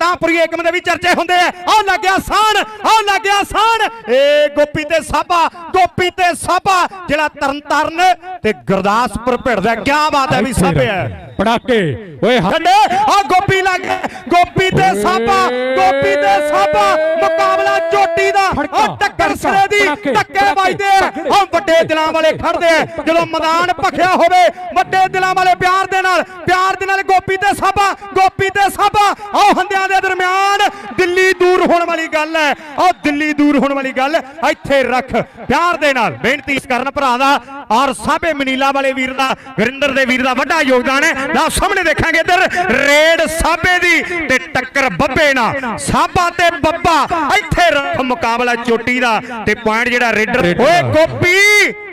ਤਾਂਪੁਰੀ ਏਕਮ ਦੇ ਵੀ ਚਰਚੇ ਹੁੰਦੇ ਆ। ਆਹ ਲੱਗਿਆ ਸਾਨ ਆਹ ਲੱਗਿਆ ਸਾਨ ਏ ਗੋਪੀ ਤੇ ਸਾਬਾ ਗੋਪੀ ਤੇ ਸਾਬਾ ਜਿਹੜਾ ਤਰਨਤਾਰਨ ਤੇ ਗੁਰਦਾਸਪੁਰ ਭਿੜਦਾ ਕੀ ਬਾਤ ਹੈ ਵੀ ਸਾਬੇ ਹੈ। ਪੜਾਕੇ ਓਏ ਹ- ਛੱਡੇ ਆ ਗੋਪੀ ਲੱਗ। ਗੋਪੀ ਤੇ ਸਾਬਾ ਗੋਪੀ ਤੇ ਸਾਬਾ ਮੁਕਾਬਲਾ ਚੋਟੀ ਦਾ। ਉਹ ਟੱਕਰ ਸਿਰੇ ਦੀ ਟੱਕੇ ਵੱਜਦੇ ਆ। ਵੱਡੇ ਦਿਲਾਂ ਵਾਲੇ ਖੜਦੇ ਆ। ਜਦੋਂ ਮੈਦਾਨ ਭਖਿਆ ਹੋਵੇ ਵੱਡੇ ਦਿਲਾਂ ਵਾਲੇ ਪਿਆਰ ਦੇ ਨਾਲ ਪਿਆਰ ਦੇ ਨਾਲ ਗੋਪੀ ਤੇ ਸਾਬਾ ਗੋਪੀ ਤੇ ਸਾਬਾ। ਦਰਮਿਆਨ ਦਿੱਲੀ ਦੂਰ ਹੋਣ ਵਾਲੀ ਗੱਲ ਹੈ। ਉਹ ਦਿੱਲੀ ਦੂਰ ਹੋਣ ਵਾਲੀ ਗੱਲ ਇੱਥੇ ਰੱਖ ਪਿਆਰ ਦੇ ਨਾਲ। ਬੇਨਤੀ ਇਸ ਕਰਨ ਭਰਾ ਦਾ ਔਰ ਸਾਬੇ ਮਨੀਲਾ ਵਾਲੇ ਵੀਰ ਦਾ ਗੁਰਿੰਦਰ ਦੇ ਵੀਰ ਦਾ ਵੱਡਾ ਯੋਗਦਾਨ ਹੈ। ਲਓ ਸਾਹਮਣੇ ਦੇਖਾਂਗੇ ਇੱਧਰ ਰੇਡ ਸਾਬੇ ਦੀ ਤੇ ਟੱਕਰ ਬੱਬੇ ਨਾਲ। ਸਾਬਾ ਤੇ ਬੱਬਾ ਇੱਥੇ ਰੱਖ ਮੁਕਾਬਲਾ ਚੋਟੀ ਦਾ ਤੇ ਪੁਆਇੰਟ ਜਿਹੜਾ ਰੇਡਰ ਓਏ ਗੋਪੀ!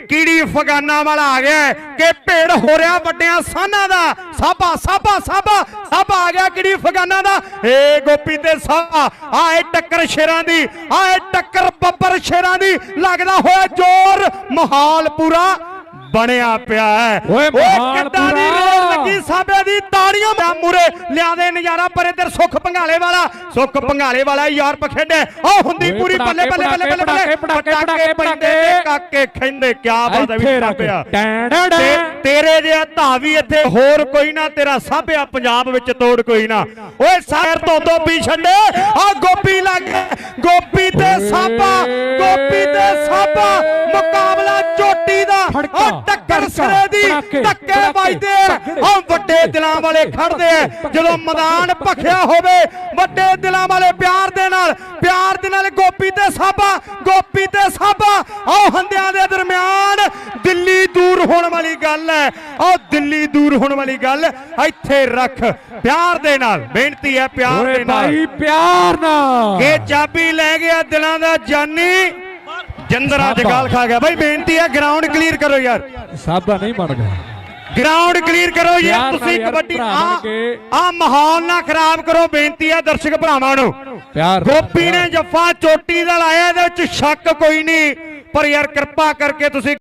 ਕੀੜੀ ਫਗਾਨਾ ਵਾਲਾ ਆ ਗਿਆ ਕਿ ਭੇੜ ਹੋ ਰਿਹਾ ਵੱਡਿਆਂ ਸਾਨਾਂ ਦਾ। ਸਾਬਾ ਸਾਬਾ ਸਾਬਾ ਸਾਬਾ ਆ ਗਿਆ ਕੀੜੀ ਫਗਾਨਾ ਦਾ। ਏ ਗੋਪੀ ਤੇ ਸਾਬਾ ਆਏ ਟੱਕਰ ਸ਼ੇਰਾਂ ਦੀ ਆਏ ਟੱਕਰ ਬੱਬਰ ਸ਼ੇਰਾਂ ਦੀ। ਲੱਗਦਾ ਹੋਇਆ ਜ਼ੋਰ ਮਾਹੌਲ ਪੂਰਾ ਬਣਿਆ ਪਿਆ ਹੈ। ਓਏ ਮਾਹੌਲ ਕਿੱਦਾਂ ਦੀ। ਰੇਡ ਲੱਗੀ ਤਾੜੀਆਂ ਦਾ ਮੂਰੇ ਲਿਆਦੇ ਨਜ਼ਾਰਾ ਪਰ ਇੱਧਰ ਸੁੱਖ ਭੰਗਾਲੇ ਵਾਲਾ ਸੁੱਖ ਭੰਗਾਲੇ ਵਾਲਾ ਯਾਰ ਪਖੇਡੇ। ਉਹ ਹੁੰਦੀ ਪੂਰੀ ਬੱਲੇ ਬੱਲੇ ਬੱਲੇ ਬੱਲੇ ਬੱਲੇ ਪਟਾਕੇ, ਪਟਾਕੇ, ਕਾਕੇ ਖੈਂਦੇ ਕਿਆ ਬਾਤ ਹੈ ਵੀ ਸਾਬਿਆ ਤੇਰੇ ਜਿਹਾ ਧਾਵੀ ਇੱਥੇ ਹੋਰ ਕੋਈ ਨਾ ਤੇਰਾ ਸਾਬਿਆ ਪੰਜਾਬ ਵਿੱਚ ਤੋੜ ਕੋਈ ਨਾ। ਓਏ ਸਾਇਰ ਤੋਂ ਤੋਂ ਪੀ ਛੱਡੇ ਆ ਗੋਪੀ ਲੱਗ। ਗੋਪੀ ਤੇ ਸਾਬਾ ਉਹ ਟੱਕਰ ਸਿਰੇ ਦੀ ਪਟਾਕੇ, ਵੱਜਦੇ ਆ। ਵੱਡੇ ਦਿਲਾਂ ਵਾਲੇ ਖੜਦੇ ਆ। ਜਦੋਂ ਮੈਦਾਨ ਭਖਿਆ ਹੋਵੇ ਵੱਡੇ ਦਿਲਾਂ ਵਾਲੇ ਪਿਆਰ ਦੇ ਨਾਲ ਪਿਆਰ ਦੇ ਨਾਲ ਗੋਪੀ ਤੇ ਸਾਬਾ ਗੋਪੀ ਤੇ ਸਾਬਾ। ਉਹ ਹੰਦਿਆਂ ਦੇ ਦਰਮਿਆਨ ਦਿੱਲੀ ਦੂਰ ਹੋਣ ਵਾਲੀ ਗੱਲ ਹੈ। ਉਹ ਦਿੱਲੀ ਦੂਰ ਹੋਣ ਵਾਲੀ ਗੱਲ ਇੱਥੇ ਰੱਖ ਪਿਆਰ ਦੇ ਨਾਲ। ਬੇਨਤੀ ਹੈ ਪਿਆਰ ਦੇ ਨਾਲ। ਭਾਈ ਪਿਆਰ ਨਾਲ। ਇਹ ਚਾਬੀ ਲੈ ਗਿਆ ਦਿਲਾਂ ਦਾ ਜਾਨੀ। ਜੰਦਰਾ। ਜਗਾਲ ਖਾ ਗਿਆ ਬਾਈ ਬੇਨਤੀ ਹੈ ਗਰਾਊਂਡ ਕਲੀਅਰ ਕਰੋ ਯਾਰ ਸਾਬਾ ਨਹੀਂ ਬਣ ਗਿਆ ਗਰਾਊਂਡ ਕਲੀਅਰ ਕਰੋ ਯਾਰ ਤੁਸੀਂ ਕਬੱਡੀ ਆ। ਆ ਮਾਹੌਲ ਨਾ ਖਰਾਬ ਕਰੋ ਬੇਨਤੀ ਆ ਦਰਸ਼ਕ ਭਰਾਵਾਂ ਨੂੰ ਪਿਆਰ ਗੋਪੀ ਨੇ। ਜੱਫਾ ਚੋਟੀ ਦਾ ਲਾਇਆ ਇਹਦੇ ਵਿੱਚ ਸ਼ੱਕ ਕੋਈ ਨਹੀਂ ਪਰ ਯਾਰ ਕਿਰਪਾ ਕਰਕੇ ਤੁਸੀਂ